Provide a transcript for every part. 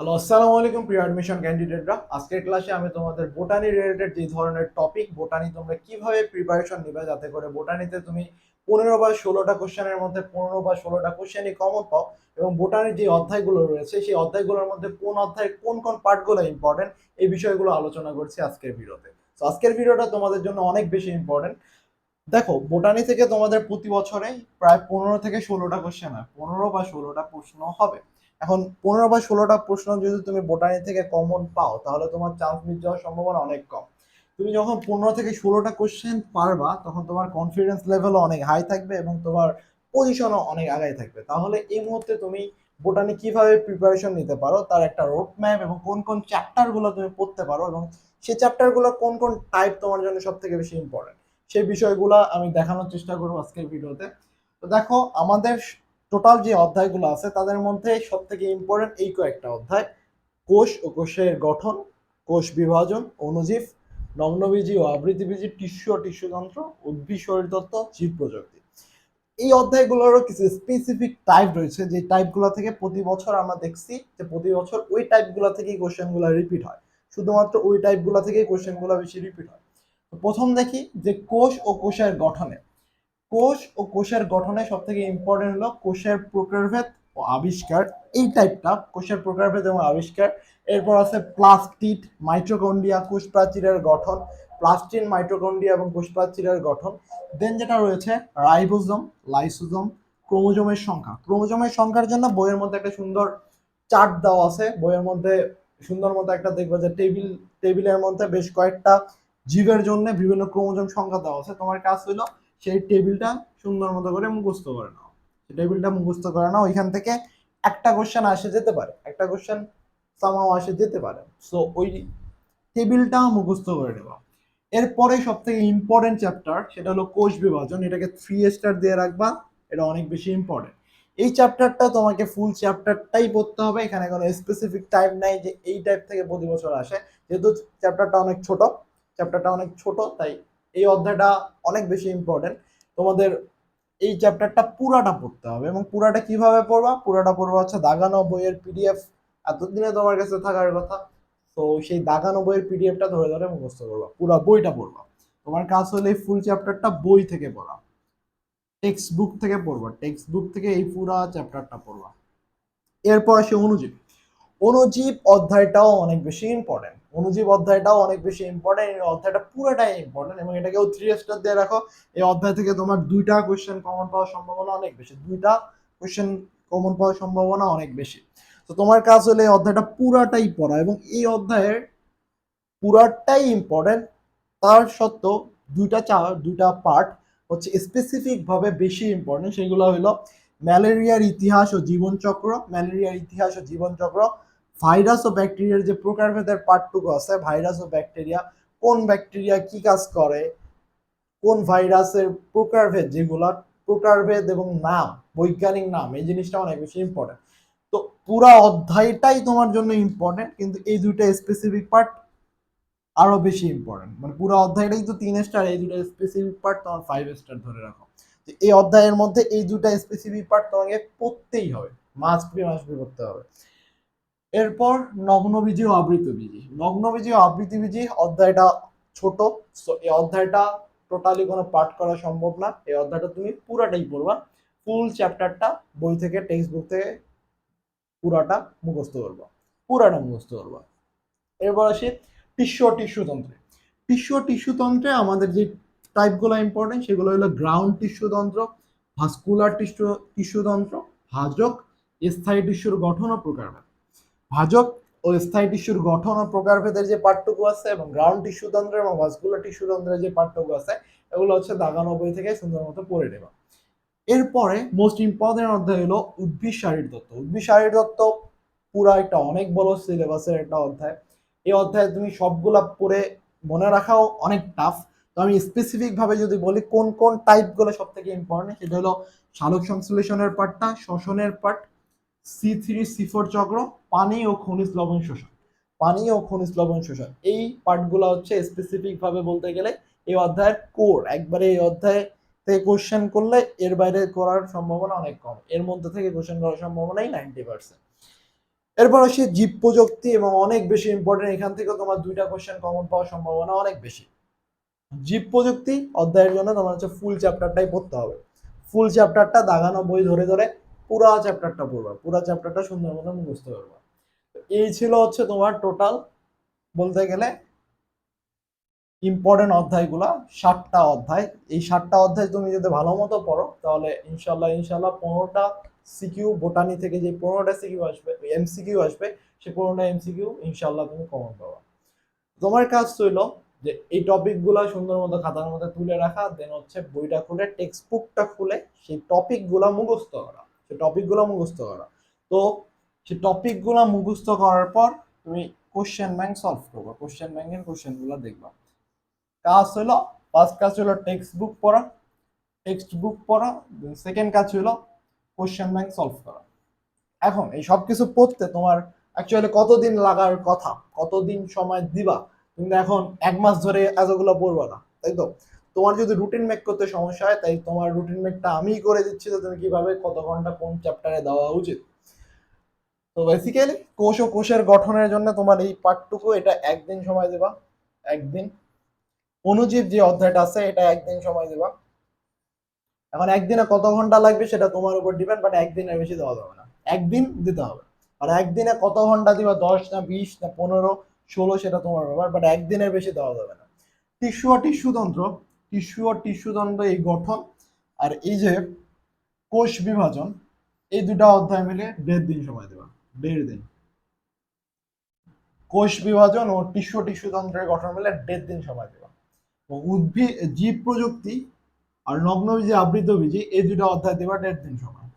Hello আসসালামু আলাইকুম প্রিয় অ্যাডমিশন ক্যান্ডিডেটরা আজকের ক্লাসে আমি তোমাদের বোটানি রিলেটেড যে ধরনের টপিক বোটানি তোমরা কীভাবে প্রিপারেশন নিবে, যাতে করে বোটানিতে তুমি পনেরো বা ষোলোটা কোশ্চেনের মধ্যে পনেরো বা ষোলোটা কোশ্চেনই কমন পাও এবং বোটানির যে অধ্যায়গুলো রয়েছে, সেই অধ্যায়গুলোর মধ্যে কোন অধ্যায়ের কোন কোন পার্টগুলো ইম্পর্টেন্ট এই বিষয়গুলো আলোচনা করছি আজকের ভিডিওতে তো। আজকের ভিডিওটা তোমাদের জন্য অনেক বেশি ইম্পর্টেন্ট দেখো বোটানি থেকে তোমাদের প্রতি বছরে প্রায় পনেরো থেকে ষোলোটা কোশ্চেন হয়। পনেরো বা ষোলোটা প্রশ্ন হবে। এখন পনেরো বা ষোলোটা প্রশ্ন যদি তুমি বোটানি থেকে কমন পাও, তাহলে তোমার চান্স মিস যাওয়ার সম্ভাবনা অনেক কম। তুমি যখন পনেরো থেকে ষোলোটা কোশ্চেন পারবা, তখন তোমার কনফিডেন্স লেভেলও অনেক হাই থাকবে এবং তোমার পজিশনও অনেক আগায় থাকবে। তাহলে এই মুহূর্তে তুমি বোটানি কীভাবে প্রিপারেশন নিতে পারো, তার একটা রোড ম্যাপ এবং কোন কোন চ্যাপ্টারগুলো তুমি পড়তে পারো এবং সেই চ্যাপ্টারগুলো কোন কোন টাইপ তোমার জন্য সব থেকে বেশি ইম্পর্টেন্ট সেই বিষয়গুলো আমি দেখানোর চেষ্টা করব আজকের ভিডিওতে। তো দেখো, আমাদের টোটাল যে অধ্যায়গুলো আছে, তাদের মধ্যে সব থেকে ইম্পর্টেন্ট এই কয়েকটা অধ্যায়। কোষ ও কোষের গঠন, কোষ বিভাজন, অণুজীব, নগ্নবীজি ও আবৃতিবীজি টিস্যু ও টিস্যুতন্ত্র, উদ্ভিদ শরীরতত্ত্ব জীব প্রযুক্তি এই অধ্যায়গুলোরও কিছু স্পেসিফিক টাইপ রয়েছে, যে টাইপগুলো থেকে প্রতি বছর আমরা দেখছি যে প্রতি বছর ওই টাইপগুলো থেকেই কোশ্চেনগুলো রিপিট হয়। শুধুমাত্র ওই টাইপগুলো থেকেই কোশ্চেনগুলো বেশি রিপিট হয়। প্রথম দেখি যে কোষ ও কোষের গঠনে। কোষ ও কোষের গঠনে সব থেকে ইম্পর্টেন্ট হলো কোষের প্রকারভেদ ও আবিষ্কার। এই টাইপটা কোষের প্রকারভেদ এবং আবিষ্কার। এরপর আছে প্লাস্টিড মাইট্রোকন্ডিয়া কোষ প্রাচীরের গঠন। প্লাস্টিন মাইট্রোকন্ডিয়া এবং কোষ প্রাচীরের গঠন। দেন যেটা রয়েছে রাইবোজোম লাইসোজোম ক্রোমোজোমের সংখ্যা। ক্রোমোজোমের সংখ্যার জন্য বইয়ের মধ্যে একটা সুন্দর চার্ট দেওয়া আছে। বইয়ের মধ্যে সুন্দর মতো একটা দেখবে যে টেবিল, টেবিলের মধ্যে বেশ কয়েকটা জীবের জন্য বিভিন্ন ক্রোমোজোম সংখ্যা দেওয়া আছে। তোমার কাজ হলো সেই টেবিলটা সুন্দর মতো করে মুখস্থ করে নাও। টেবিলটা মুখস্থ করে নাও ওইখান থেকে একটা কোশ্চেন আসে যেতে পারে। একটা কোশ্চেন সামাও আসে যেতে পারে। সো ওই টেবিলটা মুখস্থ করে নেওয়া। এরপরে সব থেকে ইম্পর্টেন্ট চ্যাপ্টার সেটা হলো কোষ বিভাজন। এটাকে থ্রি স্টার দিয়ে রাখবা, এটা অনেক বেশি ইম্পর্টেন্ট এই চ্যাপ্টারটা তোমাকে ফুল চ্যাপ্টারটাই পড়তে হবে। এখানে কোনো স্পেসিফিক টাইপ নাই যে এই টাইপ থেকে প্রতি বছর আসে। যেহেতু চ্যাপ্টারটা অনেক ছোট চ্যাপ্টারটা অনেক ছোট, তাই এই অধ্যায়টা অনেক বেশি ইম্পর্টেন্ট তোমাদের এই চ্যাপ্টারটা পুরাটা পড়তে হবে এবং পুরাটা কীভাবে পড়বা? পুরাটা পড়বা হচ্ছে দাগানো বইয়ের পিডিএফ এতদিনে তোমার কাছে থাকার কথা। তো সেই দাগানো বইয়ের পিডিএফটা ধরে ধরে মুখস্থ করবা, পুরো বইটা পড়বা। তোমার কাজ হলে এই ফুল চ্যাপ্টারটা বই থেকে পড়া। টেক্সট বুক থেকে পড়বা টেক্সট বুক থেকে এই পুরা চ্যাপ্টারটা পড়বা। এরপর আসে অনুজীব। অনুজীব অধ্যায়টাও অনেক বেশি ইম্পর্টেন্ট অনুজীব অধ্যায়টাও অনেক বেশি ইম্পর্টেন্ট এই অধ্যায়টা পুরোটাই ইম্পর্টেন্ট এবং এটাকেও থ্রি স্টার দিয়ে রাখো। এই অধ্যায় থেকে তোমার দুইটা কোশ্চেন কমন পাওয়ার সম্ভাবনা অনেক বেশি। দুইটা কোয়েশ্চেন কমন পাওয়ার সম্ভাবনা অনেক বেশি। তো তোমার কাজ হলে এই অধ্যায়টা পুরাটাই পড়া এবং এই অধ্যায়ের পুরাটাই ইম্পর্টেন্ট তার সত্ত্বেও দুইটা চা দুইটা পার্ট হচ্ছে স্পেসিফিকভাবে বেশি ইম্পর্টেন্ট সেগুলো হলো ম্যালেরিয়ার ইতিহাস ও জীবনচক্র। ম্যালেরিয়ার ইতিহাস ও জীবনচক্র। ভাইরাস ও ব্যাকটেরিয়ার যে প্রকারভেদের পার্টটুকু আছে, ভাইরাস ও ব্যাকটেরিয়া, কোন ব্যাকটেরিয়া কি কাজ করে, কোন ভাইরাসের প্রকারভেদ যেগুলা, প্রকারভেদ এবং নাম, বৈজ্ঞানিক নাম, এই জিনিসটা অনেক বেশি ইম্পর্টেন্ট তো পুরা অধ্যায়টাই তোমার জন্য ইম্পর্টেন্ট কিন্তু এই দুইটা স্পেসিফিক পার্ট আরও বেশি ইম্পর্টেন্ট মানে পুরো অধ্যায়টাই তো তিন স্টার এই দুটো স্পেসিফিক পার্ট তোমার ফাইভ স্টার ধরে রাখো। যে এই অধ্যায়ের মধ্যে এই দুটা স্পেসিফিক পার্ট তোমাকে পড়তেই হবে। মাস প্রি মাস প্রি করতে হবে। এরপর নগ্নবীজি ও আবৃতবীজি। নগ্নবীজি ও আবৃতবীজি অধ্যায়টা ছোট সো এই অধ্যায়টা টোটালি কোনো পাঠ করা সম্ভব না। এই অধ্যায়টা তুমি পুরাটাই পড়বা ফুল চ্যাপ্টারটা বই থেকে টেক্সট বুক থেকে পুরাটা মুখস্থ করবা, পুরাটা মুখস্থ করবা। এরপর আসি টিস্যু টিস্যুতন্ত্রে টিস্যু টিস্যুতন্ত্রে আমাদের যে টাইপগুলো ইম্পর্টেন্ট সেগুলো হলো গ্রাউন্ড টিস্যুতন্ত্র ভাস্কুলার টিস্যু টিস্যুতন্ত্র ভাজক স্থায়ী টিস্যুর গঠন ও প্রকারভেদ। ভাজক ও স্থায়ী টিস্যুর গঠন ও প্রকারভেদের যে পার্টটুকু আছে এবং গ্রাউন্ড টিস্যুতন্ত্র এবং ভাস্কুলার টিস্যুতন্ত্রের যে পার্টটুকু আছে, এগুলো হচ্ছে দাগানো বই থেকে সুন্দর মতো পড়ে নেবা এরপরে মোস্ট ইম্পর্টেন্ট অধ্যায় হলো উদ্ভিদ শারীর তত্ত্ব। উদ্ভিদ শারীর তত্ত্ব পুরা একটা অনেক বড় সিলেবাসের একটা অধ্যায়। এই অধ্যায়ে তুমি সবগুলা পড়ে মনে রাখাও অনেক টাফ তো আমি স্পেসিফিক ভাবে যদি বলি কোন কোন টাইপগুলো সব থেকে ইম্পর্টেন্ট সেটা হলো সালোক সংশ্লেষণের পার্টটা শ্বসনের part C three C four চক্র, পানি ও খনিজ লবণ শোষণ। পানি ও খনিজ লবণ শোষণ। এই পার্টগুলো হচ্ছে স্পেসিফিক ভাবে বলতে গেলে এই অধ্যায়ের কোর একবারে এই অধ্যায় থেকে কোশ্চেন করলে এর বাইরে করার সম্ভাবনা অনেক কম। এর মধ্যে থেকে কোশ্চেন করার সম্ভাবনাই নাইনটি পার্সেন্ট এরপর আসে জীব প্রযুক্তি এবং অনেক বেশি ইম্পর্টেন্ট এখান থেকে তোমার দুইটা কোশ্চেন কমন পাওয়ার সম্ভাবনা অনেক বেশি। জীব প্রযুক্তি অধ্যায়ের জন্য তোমার হচ্ছে ফুল চ্যাপ্টারটাই পড়তে হবে। ফুল চ্যাপ্টারটা দাগানো বই ধরে ধরে পুরা চ্যাপ্টারটা পড়বা, পুরা চ্যাপ্টারটা সুন্দর মতো মুখস্থ করবা। এই ছিল হচ্ছে তোমার টোটাল বলতে গেলে ইম্পর্টেন্ট অধ্যায়গুলা ষাটটা অধ্যায়। এই ষাটটা অধ্যায় তুমি যদি ভালো মতো পড়ো, তাহলে ইনশাল্লাহ ইনশাল্লাহ পনেরোটা সিকিউ, বোটানি থেকে যে পনেরোটা সিকিউ আসবে এমসিকিউ আসবে, সে পনেরোটা এমসিকিউ ইনশাল্লাহ তুমি কমন পাবা। তোমার কাজ ছিল যে এই টপিকগুলো সুন্দর মতো খাতার মধ্যে তুলে রাখা দেন হচ্ছে বইটা খুলে টেক্সট বুকটা খুলে, সেই টপিকগুলো মুখস্থ করা। সেই টপিকগুলো মুখস্থ করা। তো সে টপিকগুলো মুখস্থ করার পর তুমি কোশ্চেন ব্যাংক সলভ করবা। কোশ্চেন ব্যাংকের কোশ্চেনগুলো দেখবা। কাজ হলো ফার্স্ট কাজ হলো টেক্সট বুক পড়া। টেক্সট বুক পড়া সেকেন্ড কাজ হলো কোশ্চেন ব্যাংক সলভ করা। এখন এই সব কিছু পড়তে তোমার অ্যাকচুয়ালি কতদিন লাগার কথা, কতদিন সময় দিবা, কিন্তু এখন এক মাস ধরে এতগুলো পড়বা না, তাই তো? তোমার যদি রুটিন মেক করতে সমস্যা হয়, তাই তোমার রুটিন মেকটা আমিই করে দিচ্ছি। তো তুমি কীভাবে কত ঘণ্টা কোন চ্যাপ্টারে দেওয়া উচিত? তো বেসিক্যালি কোষ ও কোষের গঠনের জন্য তোমার এই পার্টটুকু এটা একদিন সময় দেবা, একদিন। অনুজীব যে অধ্যায়টা আছে, এটা একদিন সময় দেবা। এখন একদিনে কত ঘণ্টা লাগবে সেটা তোমার উপর ডিপেন্ড বাট একদিনের বেশি দেওয়া যাবে না। একদিন দিতে হবে। আর একদিনে কত ঘণ্টা দিবা, দশ না বিশ না পনেরো, ষোলো সেটা তোমার ব্যাপার বাট একদিনের বেশি দেওয়া যাবে না। টিস্যু আর টিস্যুতন্ত্র টিস্যু আর টিস্যুতন্ত্র এই গঠন আর এই যে কোষ বিভাজন, এই দুটা অধ্যায় মিলে দেড় দিন সময় দেবা, দেড় দিন। কোষ বিভাজন ও টিস্যু টিস্যু টিস্যুতন্ত্রের গঠন মিলে দেড় দিন সময় দেবা। উদ্ভিদ, জীব প্রযুক্তি আর নগ্নবীজি আবৃতবীজি এই দুটা অধ্যায় দেবা দেড় দিন সময়।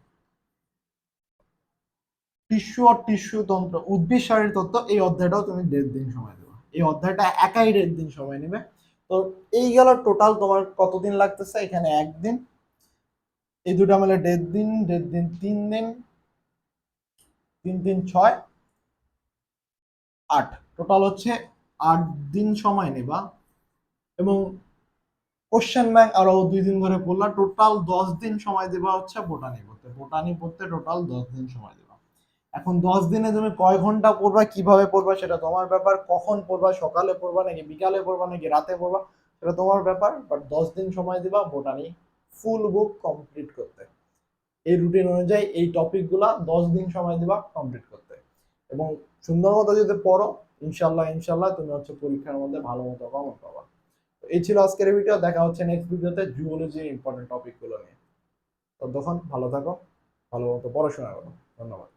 টিস্যু আর টিস্যু তন্ত্র উদ্ভিদ শারীর তত্ত্ব, এই অধ্যায়টাও তুমি দেড় দিন সময় দেবা। এই অধ্যায়টা একাই দেড় দিন সময় নেবে। তো এই গেল টোটাল তোমার কতদিন লাগতেছে? এখানে একদিন। এই দুটা মিলে দেড় দিন দেড় দিন তিন দিন তিন দিন ছয়, আট। টোটাল হচ্ছে আট দিন সময় নেবা। এবং কোশ্চেন ব্যাংক আরও দুই দিন ধরে পড়লা টোটাল দশ দিন সময় দেবা হচ্ছে বোটানি পড়তে বোটানি পড়তে টোটাল দশ দিন সময় দেবা। এখন দশ দিনে তুমি কয় ঘণ্টা পড়বা, কীভাবে পড়বা সেটা তোমার ব্যাপার, কখন পড়বা, সকালে পড়বা নাকি বিকালে পড়বা নাকি রাতে পড়বা সেটা তোমার ব্যাপার বাট দশ দিন সময় দিবা বোটানি ফুল বুক কমপ্লিট করতে। এই রুটিন অনুযায়ী এই টপিকগুলা দশ দিন সময় দিবা কমপ্লিট করতে। এবং সুন্দর মতো যদি পড়ো, ইনশাল্লাহ ইনশাল্লাহ তুমি হচ্ছে পরীক্ষার মধ্যে ভালো মতো কমন পাবা। তো এই ছিল আজকের ভিডিও দেখা হচ্ছে নেক্সট ভিডিওতে জুওলজির ইম্পর্টেন্ট টপিকগুলো নিয়ে। ততক্ষণ ভালো থাকো, ভালো মতো পড়াশোনা করো। ধন্যবাদ।